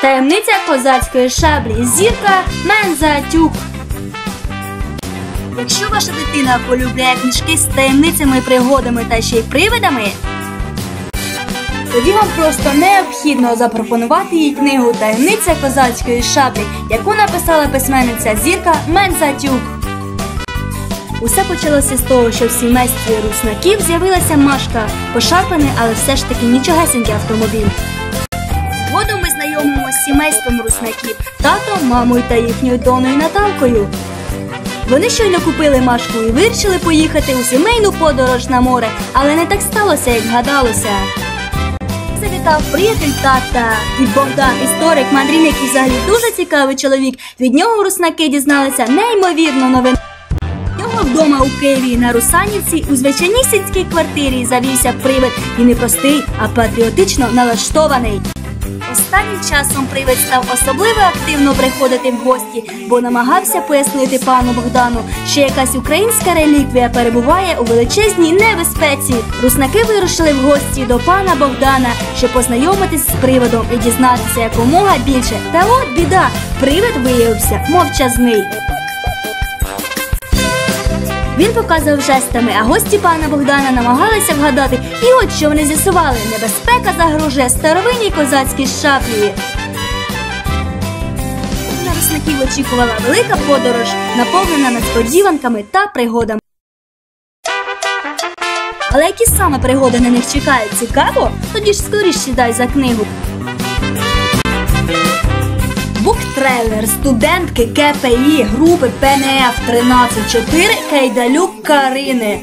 Таємниця козацької шаблі. Зірка Мензатюк. Якщо ваша дитина полюбляє книжки з таємницями, пригодами та ще й привидами, тоді вам просто необхідно запропонувати їй книгу Таємниця козацької шаблі, яку написала письменниця Зірка Мензатюк. Усе почалося з того, що в сімействі руснаків з'явилася Машка, пошарпаний, але все ж таки нічогесенький автомобіль. Згодом ми знайомимося з сімейством руснаків, татом, мамою та їхньою доною Наталкою. Вони щойно купили Машку і вирішили поїхати у сімейну подорож на море, але не так сталося, як гадалося. Завітав приятель тата і Богдан, історик, мандрівник і взагалі дуже цікавий чоловік. Від нього руснаки дізналися неймовірну новину. В Нього вдома у Києві на Русанівці у звичайнісінській квартирі завівся привид і не простий, а патріотично налаштований. Останнім часом привид став особливо активно приходити в гості, бо намагався пояснити пану Богдану, що якась українська реліквія перебуває у величезній небезпеці. Руснаки вирушили в гості до пана Богдана, щоб познайомитись з приводом і дізнатися якомога більше. Та от біда, привид виявився мовчазний. Він показував жестами, а гості пана Богдана намагалися вгадати. І от що вони з'ясували: небезпека загрожує старовинній козацькій шаблі. На очікувала велика подорож, наповнена несподіванками та пригодами. Але які саме пригоди на них чекають? Цікаво? Тоді ж скоріш сідай за книгу. Буктрейлер студентки КПІ групи ПНФ 134 Кейдалюк Карини.